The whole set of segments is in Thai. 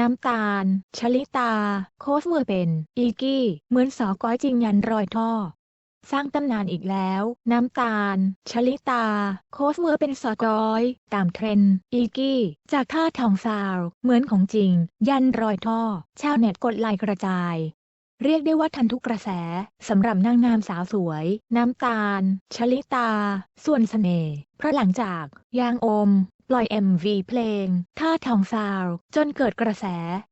น้ำตาล ชลิตา โค้ชมือเป็น อีกี้ เหมือนสอก้อยจริงยันรอยท่อ สร้างตำนานอีกแล้ว น้ำตาล ชลิตา โค้ชมือเป็นสอก้อย ตามเทรนด์ อีกี้ จากท่าทองซาว เหมือนของจริง ยันรอยท่อ ชาวเน็ตกดไลค์กระจาย เรียกได้ว่าทันทุกกระแสสำหรับนางงามสาวสวย น้ำตาล ชลิตา ส่วนเสน่ห์เพราะหลังจากยางอม ล่อย MV เพลง ท่าทองซาว จนเกิดกระแส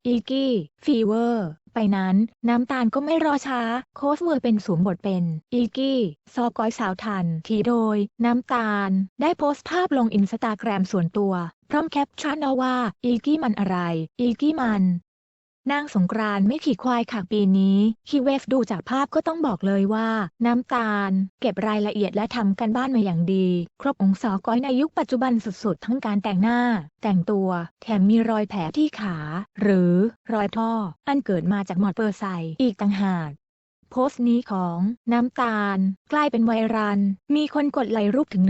อีกี้ฟีเวอร์ ไปนั้น น้ำตาลก็ไม่รอช้า โค้ชเวอร์เป็นสวมบทเป็น อีกี้ ซอกอยสาวทัน ทีโดย น้ำตาล ได้โพสต์ภาพลงอินสตาแกรมส่วนตัว พร้อมแคปชั่นเอาว่า อีกี้มันอะไร อีกี้มัน นางสงกรานไม่ขี่ควายค่ะปีนี้คีเวฟดูจากภาพก็ต้องบอกเลยว่า น้ำตาล เก็บรายละเอียดและทำกันบ้านมาอย่างดี ครบองค์สอก้อยในยุคปัจจุบันสุดๆ ทั้งการแต่งหน้า แต่งตัว แถมมีรอยแผลที่ขา หรือรอยท่อ อันเกิดมาจากหมอดเปอร์ไซค์อีกต่างหาก โพสต์นี้ของน้ำตาล กลายเป็นไวรัลมีคนกดไลค์รูปถึง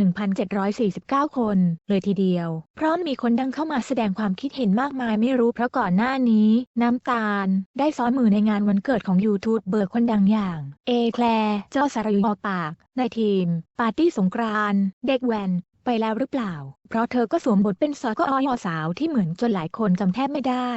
141,749 คน เลยทีเดียว พร้อมมีคนดังเข้ามาแสดงความคิดเห็นมากมายไม่รู้เพราะก่อนหน้านี้ น้ำตาล ได้ซ้อนมือในงานวันเกิดของยูทูบเบอร์คนดังอย่าง เอแคลร์จ้าสารยุออกปาก ในทีม ปาร์ตี้สงกรานต์เด็กแวนไปแล้วหรือเปล่า เพราะเธอก็สวมบทเป็นสอกออยสาวที่เหมือนจนหลายคนจำแทบไม่ได้